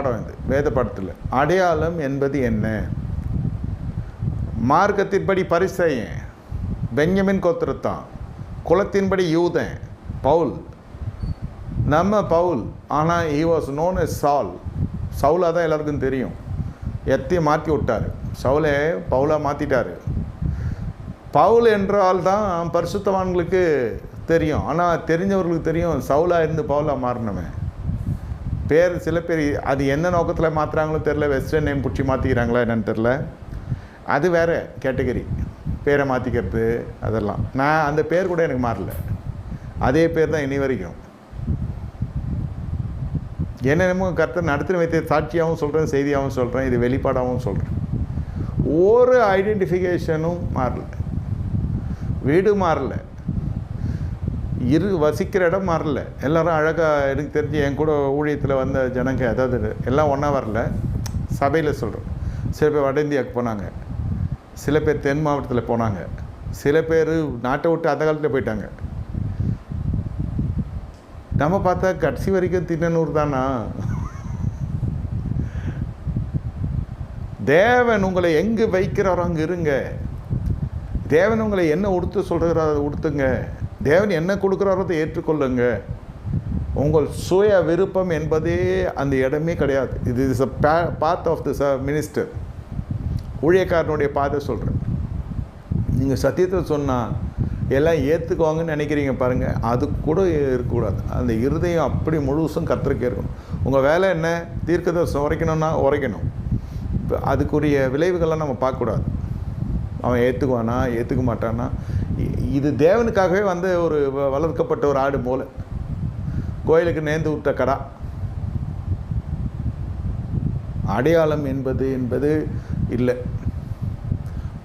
பாடம் இது வேத பாடத்தில் அடையாளம் என்பது என்ன? மார்க்கத்தின்படி பரிசையன் பெஞ்சமின் கோத்திரத்தான். குலத்தின்படி யூதன் பவுல். நம்ம பவுல் ஆனால் ஈ வாஸ் நோன் எஸ் சால் சவுலாக தான் எல்லாருக்கும் தெரியும். எத்தையும் மாற்றி விட்டார். சவுலை பவுலாக மாற்றிட்டார் பவுல் என்றால் தான் பரிசுத்தவான்களுக்கு தெரியும். ஆனால் தெரிஞ்சவர்களுக்கு தெரியும் சவுலாக இருந்து பவுலாக மாறினவன். பேர் சில பேர் அது என்ன நோக்கத்தில் மாற்றுறாங்களோ தெரில வெஸ்டர்ன் நேம் பிடிச்சி மாற்றிக்கிறாங்களா என்னன்னு தெரில அது வேறு கேட்டகரி பேரை மாற்றிக்கிறது அதெல்லாம். நான் அந்த பேர் கூட எனக்கு மாறல. அதே பேர் தான் இனி வரைக்கும். என்னென்னமோ கருத்தை நடத்தின வைத்த சாட்சியாகவும் சொல்கிறேன் செய்தியாகவும் சொல்கிறேன் இது வெளிப்பாடாகவும் சொல்கிறேன் ஒரு ஐடென்டிஃபிகேஷனும் மாறல. வீடு மாறலை. இரு வசிக்கிற இடம் மாறல. எல்லாரும் அழகாக எனக்கு தெரிஞ்சு என் கூட ஊழியத்தில் வந்த ஜனங்க அதாவது எல்லாம் ஒன்றா வரல. சபையில் சொல்கிறோம் சில பேர் வட இந்தியாவுக்கு போனாங்க. சில பேர் தென் மாவட்டத்தில் போனாங்க. சில பேர் நாட்டை விட்டு அந்த காலத்தில் போயிட்டாங்க. நம்ம பார்த்தா கடைசி வரைக்கும் திண்ணனூர் தானா? தேவன் உங்களை எங்கே வைக்கிறாரோ அங்கே இருங்க. தேவன் உங்களை என்ன உடுத்து சொல்கிறாரோ அதை உடுத்துங்க. தேவன் என்ன கொடுக்குறாரோ அதை ஏற்றுக்கொள்ளுங்க. உங்கள் சுய விருப்பம் என்பதே அந்த இடமே கிடையாது. இது is a path of the minister ஊழியக்காரனுடைய பாதை சொல்கிறேன் நீங்கள் சத்தியத்தை சொன்னால் எல்லாம் ஏற்றுக்குவாங்கன்னு நினைக்கிறீங்க பாருங்கள் அது கூட இருக்கக்கூடாது. அந்த இருதயம் அப்படி முழுசும் கத்திரிக்க இருக்கணும் உங்கள் வேலை என்ன? தீர்க்கதர்சனம் உரைக்கணும்னா உரைக்கணும். இப்போ அதுக்குரிய விளைவுகள்லாம் நம்ம பார்க்கக்கூடாது. அவன் ஏற்றுக்குவானா ஏற்றுக்க மாட்டானா? இது தேவனுக்காகவே வந்து ஒரு வ- வளர்க்கப்பட்ட ஒரு ஆடு போல. கோயிலுக்கு நேர்ந்து விட்ட கடா. அடையாளம் என்பது என்பது இல்லை.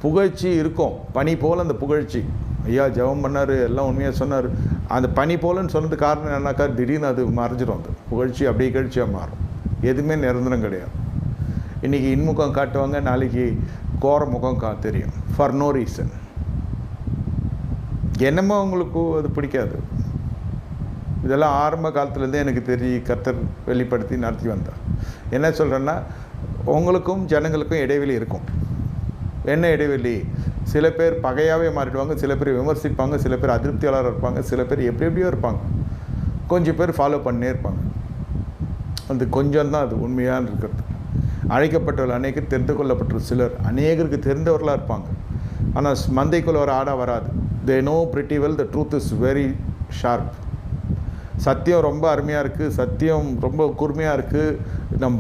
புகழ்ச்சி இருக்கும். பனி போல் அந்த புகழ்ச்சி. ஐயா ஜெபம் பண்ணார் எல்லாம் உண்மையாக சொன்னார். அந்த பனி போலன்னு சொன்னது காரணம் என்னன்னாக்கா திடீர்னு அது மறைஞ்சிடும் அது. புகழ்ச்சி அப்படியே கழிச்சியாக மாறும். எதுவுமே நிரந்தரம் கிடையாது. இன்றைக்கி இன்முகம் காட்டுவாங்க நாளைக்கு கோர முகம் கா தெரியும். ஃபார் நோ ரீசன் என்னமோ அவங்களுக்கு அது பிடிக்காது. இதெல்லாம் ஆரம்ப காலத்துலேருந்தே எனக்கு தெரிய கர்த்தர் வெளிப்படுத்தி நடத்தி வந்தார். என்ன சொல்கிறேன்னா உங்களுக்கும் ஜனங்களுக்கும் இடைவெளி இருக்கும். என்ன இடைவெளி? சில பேர் பகையாகவே மாறிடுவாங்க சில பேர் விமர்சிப்பாங்க சில பேர் அதிருப்தியாளராக இருப்பாங்க சில பேர் எப்படி எப்படியோ இருப்பாங்க. கொஞ்சம் பேர் ஃபாலோ பண்ணே இருப்பாங்க. அந்த கொஞ்சம் தான் அது உண்மையாக இருக்கிறது. அழைக்கப்பட்டவர்கள் அநேகர் தெரிந்து கொள்ளப்பட்ட சிலர் அநேகருக்கு தெரிந்தவர்களாக இருப்பாங்க. ஆனால் மந்தைக்குள்ள ஒரு ஆடாக வராது. They know pretty well the truth is very sharp சத்தியம் ரொம்ப அருமையாக இருக்குது சத்தியம் ரொம்ப கூர்மையாக இருக்குது நம்